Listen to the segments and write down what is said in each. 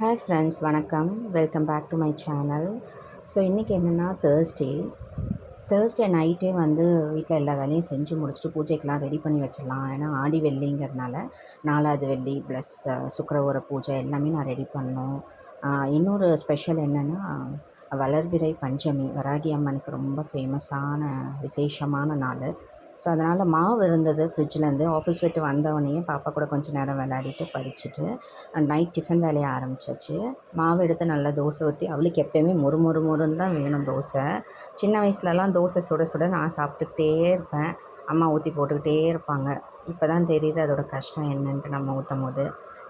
Hi friends வணக்கம். Welcome back to my channel so இன்றைக்கி என்னென்னா தேர்ஸ்டே தேர்ஸ்டே நைட்டே வந்து வீட்டில் எல்லா வேலையும் செஞ்சு முடிச்சுட்டு பூஜைக்கெலாம் ரெடி பண்ணி வச்சிடலாம். ஏன்னா ஆடி வெள்ளிங்கிறதுனால நாலாவது வெள்ளி ப்ளஸ் சுக்கரவர பூஜை எல்லாமே நான் ரெடி பண்ணோம் இன்னொரு ஸ்பெஷல் என்னென்னா வளர்பிறை பஞ்சமி. வராகி அம்மனுக்கு ரொம்ப ஃபேமஸான விசேஷமான நாள். ஸோ அதனால் மாவு இருந்தது ஃப்ரிட்ஜ்லேருந்து ஆஃபீஸ் விட்டு வந்தவொடனே பாப்பா கூட கொஞ்சம் நேரம் விளையாடிட்டு படிச்சுட்டு நைட் டிஃபன் வேலையை ஆரம்பிச்சாச்சு. மாவு எடுத்து நல்லா தோசை ஊற்றி அவளுக்கு எப்போயுமே மொறு மொறு மொறுன்னு தான் வேணும் தோசை. சின்ன வயசுலலாம் தோசை சுட சுட நான் சாப்பிட்டுக்கிட்டே இருப்பேன். அம்மா ஊற்றி போட்டுக்கிட்டே இருப்பாங்க. இப்போ தான் தெரியுது அதோட கஷ்டம் என்னன்ட்டு நம்ம ஊற்றும் போது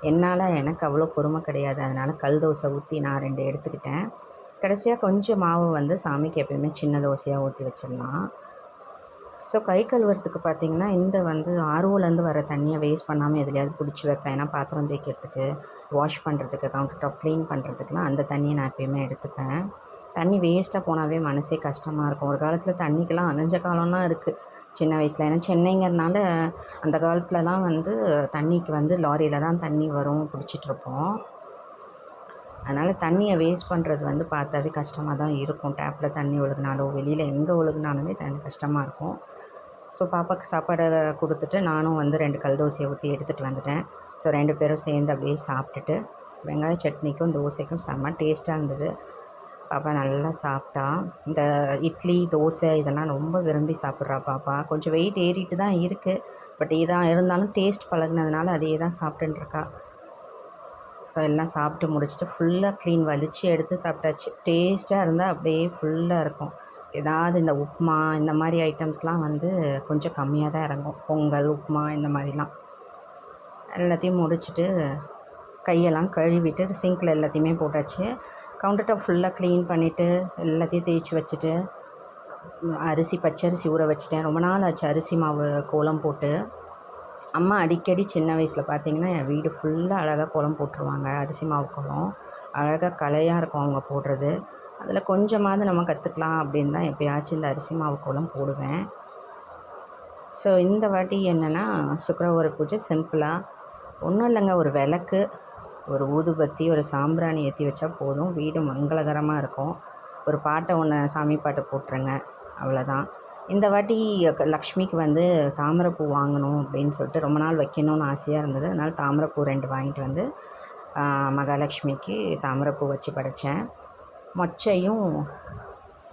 என்னால் எனக்கு அவ்வளோ பொறுமை கிடையாது. அதனால் கல் தோசை ஊற்றி நான் ரெண்டு எடுத்துக்கிட்டேன். கடைசியாக கொஞ்சம் மாவு வந்து சாமிக்கு எப்பயுமே சின்ன தோசையாக ஊற்றி வச்சிடலாம். ஸோ கை கழுவுறதுக்கு பார்த்தீங்கன்னா இந்த வந்து ஆர்வோலேருந்து வர தண்ணியை வேஸ்ட் பண்ணாமல் எதுலையாவது பிடிச்சி வைப்பேன். ஏன்னா பாத்திரம் தேய்க்கிறதுக்கு வாஷ் பண்ணுறதுக்கு கவுண்டர் டாப் க்ளீன் பண்ணுறதுக்குலாம் அந்த தண்ணியை நான் எப்பயுமே எடுத்துப்பேன். தண்ணி வேஸ்ட்டாக போனாவே மனசே கஷ்டமாக இருக்கும். ஒரு காலத்தில் தண்ணிக்கெல்லாம் அணைஞ்ச காலம்லாம் இருக்குது சின்ன வயசில். ஏன்னா சென்னைங்கிறதுனால அந்த காலத்துலலாம் வந்து தண்ணிக்கு வந்து லாரியில் தான் தண்ணி வரும் பிடிச்சிட்ருப்போம் அதனால் தண்ணியை வேஸ்ட் பண்ணுறது வந்து பார்த்தாவே கஷ்டமாக தான் இருக்கும். டேப்பில் தண்ணி ஒழுகுனாலோ வெளியில் எங்கே ஒழுகுனாலுமே தண்ணி கஷ்டமாக இருக்கும். ஸோ பாப்பாவுக்கு சாப்பாடை கொடுத்துட்டு நானும் வந்து ரெண்டு கல் தோசையை ஊற்றி எடுத்துகிட்டு வந்துட்டேன். ஸோ ரெண்டு பேரும் சேர்ந்து அப்படியே சாப்பிட்டுட்டு வெங்காய சட்னிக்கும் தோசைக்கும் செம்ம டேஸ்ட்டாக இருந்தது. பாப்பா நல்லா சாப்பிட்டா. இந்த இட்லி தோசை இதெல்லாம் ரொம்ப விரும்பி சாப்பிட்றா பாப்பா. கொஞ்சம் வெயிட் ஏறிட்டு தான் இருக்குது பட் இதான் இருந்தாலும் டேஸ்ட் பழகுனதுனால அதையே தான் சாப்பிட்டுருக்கா ஸோ எல்லாம் சாப்பிட்டு முடிச்சுட்டு ஃபுல்லாக க்ளீன் வலிச்சு எடுத்து சாப்பிட்டாச்சு. டேஸ்ட்டாக இருந்தால் அப்படியே ஃபுல்லாக இருக்கும். ஏதாவது இந்த உப்புமா இந்த மாதிரி ஐட்டம்ஸ்லாம் வந்து கொஞ்சம் கம்மியாக தான் இறங்கும். பொங்கல் உப்புமா இந்த மாதிரிலாம். எல்லாத்தையும் முடிச்சுட்டு கையெல்லாம் கழுவிட்டு சிங்கில் எல்லாத்தையுமே போட்டாச்சு. கவுண்டர் டாப் ஃபுல்லாக க்ளீன் பண்ணிவிட்டு எல்லாத்தையும் தேய்ச்சி வச்சுட்டு அரிசி பச்சரிசி ஊற வச்சுட்டேன். ரொம்ப நாள் ஆச்சு அரிசி மாவு கோலம் போட்டு. அம்மா அடிக்கடி சின்ன வயசில் பார்த்தீங்கன்னா என் வீடு ஃபுல்லாக அழகாக கோலம் போட்டுருவாங்க. அரிசி மாவு கோலம் அழகாக கலையாக இருக்கும் அவங்க போடுறது. அதில் கொஞ்சமாவது நம்ம கற்றுக்கலாம் அப்படின்னு தான் எப்போயாச்சும் இந்த அரிசி மாவு கோலம் போடுவேன். ஸோ இந்த வாட்டி என்னென்னா சுக்கரவர பூஜை சிம்பிளாக ஒன்றும் இல்லைங்க ஒரு விளக்கு ஒரு ஊதுபத்தி ஒரு சாம்பிராணி ஏற்றி வச்சா போதும். வீடு மங்களகரமாக இருக்கும். ஒரு பாட்டை ஒன்று சாமி பாட்டு போட்டுருங்க. அவ்வளோதான் இந்த வாட்டி க- லக்ஷ்மிக்கு வந்து தாமரைப்பூ வாங்கணும் அப்படின்னு சொல்லிட்டு ரொம்ப நாள் வைக்கணும்னு ஆசையாக இருந்தது. அதனால் தாமரைப்பூ ரெண்டு வாங்கிட்டு வந்து மகாலட்சுமிக்கு தாமரைப்பூ வச்சு படைத்தேன் மொச்சையும்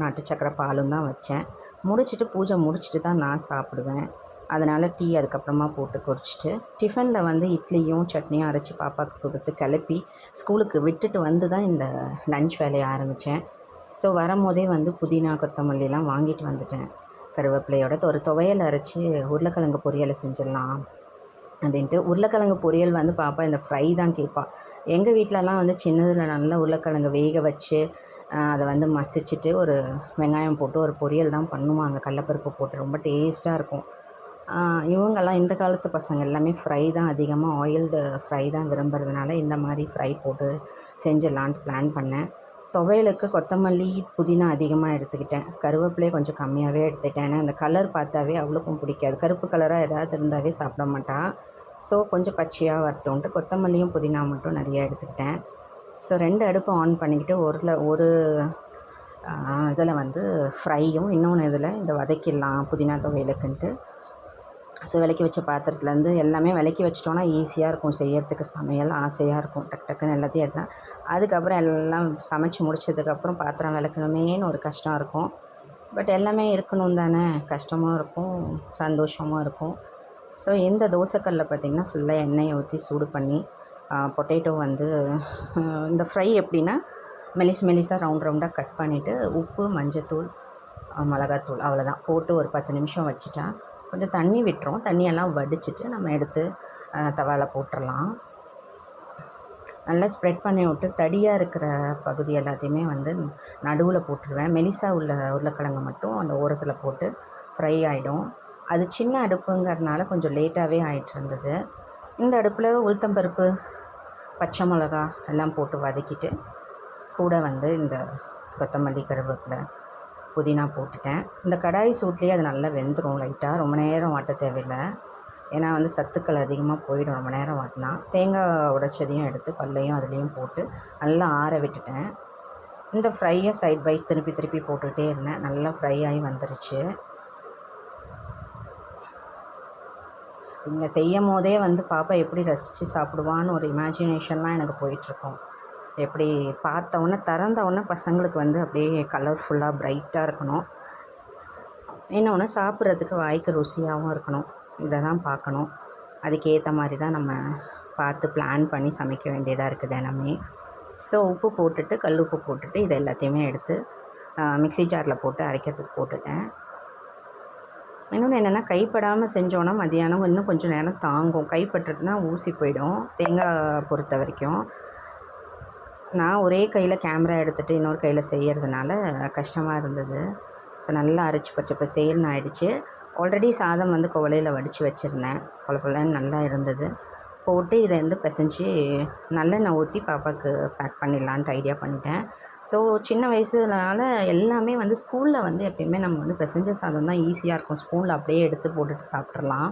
நாட்டு சக்கரை பாலும் தான் வச்சேன். முடிச்சுட்டு பூஜை முடிச்சிட்டு தான் நான் சாப்பிடுவேன். அதனால் டீ அதுக்கப்புறமா போட்டு குடிச்சிட்டு டிஃபனில் வந்து இட்லியும் சட்னியும் அரைச்சி பாப்பாவுக்கு கொடுத்து கிளப்பி ஸ்கூலுக்கு விட்டுட்டு வந்து தான் இந்த லஞ்ச் வேலையை ஆரம்பித்தேன் ஸோ வரும்போதே வந்து புதினா கொத்தமல்லிலாம் வாங்கிட்டு வந்துட்டேன். கருவேப்பிலையோட ஒரு துவையல் அரைச்சி உருளைக்கிழங்கு பொரியலை செஞ்சிடலாம் அப்படின்ட்டு. உருளைக்கிழங்கு பொரியல் வந்து பாப்பா இந்த ஃப்ரை தான் கேட்பா எங்கள் வீட்டிலலாம் வந்து சின்னதில் நல்லா உருளைக்கிழங்கு வேக வச்சு அதை வந்து மசிச்சுட்டு ஒரு வெங்காயம் போட்டு ஒரு பொரியல் தான் பண்ணுவாங்க. கடலப்பருப்பு போட்டு ரொம்ப டேஸ்ட்டாக இருக்கும். இவங்கெல்லாம் இந்த காலத்து பசங்க எல்லாமே ஃப்ரை தான் அதிகமாக ஆயில்டு ஃப்ரை தான் விரும்புறதுனால இந்த மாதிரி ஃப்ரை போட்டு செஞ்சிடலான்ட்டு பிளான் பண்ணேன். துவையலுக்கு கொத்தமல்லி புதினா அதிகமாக எடுத்துக்கிட்டேன். கருவேப்பிலையே கொஞ்சம் கம்மியாகவே எடுத்துக்கிட்டேன் ஏன்னா அந்த கலர் பார்த்தாவே அவளுக்கும் பிடிக்காது. கருப்பு கலராக ஏதாவது இருந்தாவே சாப்பிட மாட்டாள் ஸோ கொஞ்சம் பச்சையாக வரட்டும்ன்ட்டு கொத்தமல்லியும் புதினா மட்டும் நிறைய எடுத்துக்கிட்டேன். ஸோ ரெண்டு அடுப்பு ஆன் பண்ணிக்கிட்டு ஒரு ஒரு இதில் வந்து ஃப்ரையும் இன்னொன்று இதில் இந்த வதக்கிடலாம் புதினா துவையலுக்குன்ட்டு. ஸோ விளக்கி வச்ச பாத்திரத்துலேருந்து எல்லாமே விளக்கி வச்சிட்டோன்னா ஈஸியாக இருக்கும். செய்யறதுக்கு சமையல் ஆசையாக இருக்கும். டக் டக்குன்னு எல்லாத்தையும் எடுத்தேன் அதுக்கப்புறம் எல்லாம் சமைச்சு முடிச்சதுக்கப்புறம் பாத்திரம் விளக்கணுமேனு ஒரு கஷ்டம் இருக்கும். பட் எல்லாமே இருக்கணும் தானே. கஷ்டமும் இருக்கும். சந்தோஷமும் இருக்கும். ஸோ இந்த தோசைக்கல்லில் பார்த்திங்கன்னா ஃபுல்லாக எண்ணெயை ஊற்றி சூடு பண்ணி பொட்டேட்டோ வந்து இந்த ஃப்ரை எப்படின்னா மெலிஸ் மெலிசாக ரவுண்ட் ரவுண்டாக கட் பண்ணிவிட்டு உப்பு மஞ்சத்தூள் மிளகாத்தூள் அவ்வளோதான் போட்டு ஒரு பத்து நிமிஷம் வச்சுட்டேன் கொஞ்சம் தண்ணி விட்டுரும். தண்ணியெல்லாம் வடிச்சிட்டு நம்ம எடுத்து தவால போட்டுடலாம் நல்லா ஸ்ப்ரெட் பண்ணி விட்டு தடியாக இருக்கிற பகுதி எல்லாத்தையுமே வந்து நடுவில் போட்டுருவேன். மெலிசா உள்ள உருளைக்கிழங்கு மட்டும் அந்த ஓரத்தில் போட்டு ஃப்ரை ஆகிடும் அது சின்ன அடுப்புங்கிறதுனால கொஞ்சம் லேட்டாகவே ஆகிட்டு இருந்தது. இந்த அடுப்பில் உளுத்தம்பருப்பு பச்சை மிளகா எல்லாம் போட்டு வதக்கிட்டு கூட வந்து இந்த கொத்தமல்லி கருவேப்பிலை புதினா போட்டுட்டேன். இந்த கடாய் சூட்லேயே அது நல்லா வெந்துடும் லைட்டாக ரொம்ப நேரம் வாட்ட தேவையில்லை. ஏன்னா வந்து சத்துக்கள் அதிகமாக போயிடும். ரொம்ப நேரம் வாட்டினா. தேங்காய் உடைச்சதையும் எடுத்து பல்லையும் அதுலேயும் போட்டு நல்லா ஆற விட்டுட்டேன். இந்த ஃப்ரையை சைட் பை திருப்பி திருப்பி போட்டுக்கிட்டே இருந்தேன். நல்லா ஃப்ரை ஆகி வந்துருச்சு. இங்கே செய்யும் போதே வந்து பாப்பா எப்படி ரசித்து சாப்பிடுவான்னு ஒரு இமேஜினேஷன்லாம் எனக்கு போயிட்டுருக்கும் எப்படி பார்த்தவொன்னே திறந்தவொன்னே பசங்களுக்கு வந்து அப்படியே கலர்ஃபுல்லாக ப்ரைட்டாக இருக்கணும். இன்னொன்று சாப்பிட்றதுக்கு வாய்க்கு ருசியாகவும் இருக்கணும். இதை தான் பார்க்கணும். அதுக்கேற்ற மாதிரி தான் நம்ம பார்த்து பிளான் பண்ணி சமைக்க வேண்டியதாக இருக்குது தினமே. ஸோ உப்பு போட்டுட்டு கல் உப்பு போட்டுட்டு இதை எல்லாத்தையுமே எடுத்து மிக்ஸி ஜாரில் போட்டு அரைக்கிறதுக்கு போட்டுட்டேன். இன்னொன்று என்னென்னா கைப்படாமல் செஞ்சோன்னா மதியானம் இன்னும் கொஞ்சம் நேரம் தாங்கும். கைப்பட்டுறதுனா ஊசி போயிடும். தேங்காய் பொறுத்த வரைக்கும். நான் ஒரே கையில் கேமரா எடுத்துகிட்டு இன்னொரு கையில் செய்கிறதுனால கஷ்டமாக இருந்தது. ஸோ நல்லா அரைச்சி பச்சை பசேல்னு ஆயிடுச்சு. ஆல்ரெடி சாதம் வந்து குவலையில் வடித்து வச்சுருந்தேன். கொல கொலன்னு நல்லா இருந்தது. போட்டு இதை வந்து பிசைஞ்சு நல்லெண்ணெய் ஊற்றி பாப்பாவுக்கு பேக் பண்ணிடலான்ட்டு ஐடியா பண்ணிட்டேன். ஸோ சின்ன வயசுனால எல்லாமே வந்து ஸ்கூலில் வந்து எப்பயுமே நம்ம வந்து பிசைஞ்ச சாதம் தான் ஈஸியாக இருக்கும். ஸ்பூனில் அப்படியே எடுத்து போட்டுட்டு சாப்பிட்றலாம்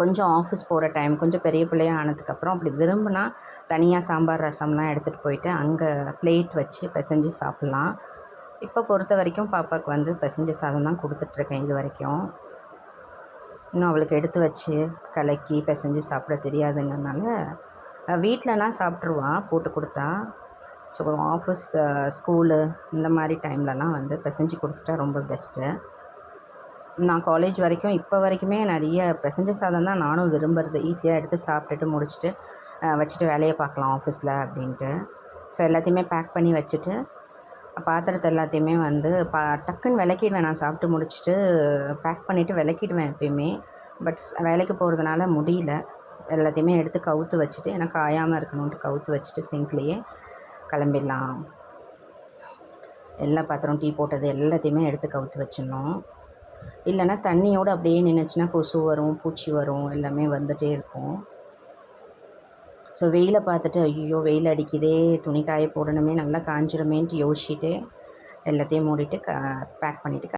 கொஞ்சம் ஆஃபீஸ் போகிற டைம் கொஞ்சம் பெரிய பிள்ளையாக ஆனதுக்கப்புறம் அப்படி விரும்பினா தனியாக சாம்பார் ரசம்லாம் எடுத்துகிட்டு போயிட்டு அங்கே பிளேட் வச்சு பிசைஞ்சு சாப்பிட்லாம். இப்போ பொறுத்த வரைக்கும் பாப்பாவுக்கு வந்து பிசைஞ்ச சாதம் தான் கொடுத்துட்ருக்கேன் இது வரைக்கும். இன்னும் அவளுக்கு எடுத்து வச்சு கலக்கி பிசைஞ்சு சாப்பிட தெரியாதுங்கிறனால வீட்டிலனா சாப்பிட்ருவா போட்டு கொடுத்தா. ஸோ ஆஃபீஸ் ஸ்கூலு இந்த மாதிரி டைம்லலாம் வந்து பிசைஞ்சு கொடுத்துட்டா ரொம்ப பெஸ்ட்டு நான் காலேஜ் வரைக்கும் இப்போ வரைக்குமே நிறைய பிசைஞ்ச சாதம் தான் நானும் விரும்புறது. ஈஸியாக எடுத்து சாப்பிட்டுட்டு முடிச்சுட்டு வச்சுட்டு வேலையை பார்க்கலாம் ஆஃபீஸில் அப்படின்ட்டு. ஸோ எல்லாத்தையுமே பேக் பண்ணி வச்சுட்டு பாத்திரத்தை எல்லாத்தையுமே வந்து பா டக்குன்னு விளக்கிடுவேன். நான் சாப்பிட்டு முடிச்சுட்டு பேக் பண்ணிவிட்டு விளக்கிடுவேன் எப்பயுமே. பட் வேலைக்கு போகிறதுனால முடியல. எல்லாத்தையுமே எடுத்து கவுத்து வச்சுட்டு எனக்கு காயாமல் இருக்கணுன்ட்டு கவுத்து வச்சுட்டு சிங்க்லேயே கிளம்பிடலாம். எல்லா பாத்திரம் டீ போட்டது எல்லாத்தையுமே எடுத்து கவுத்து வச்சிடணும். இல்லைன்னா தண்ணியோடு அப்படியே நின்றுச்சுன்னா கொசு வரும் பூச்சி வரும் எல்லாமே வந்துகிட்டே இருக்கும். ஸோ வெயிலை பார்த்துட்டு ஐயோ வெயில் அடிக்குதே துணி காய போடணுமே நல்லா காஞ்சிருமேன்ட்டு யோசிச்சுட்டு எல்லாத்தையும் மூடிட்டு க பேக் பண்ணிவிட்டு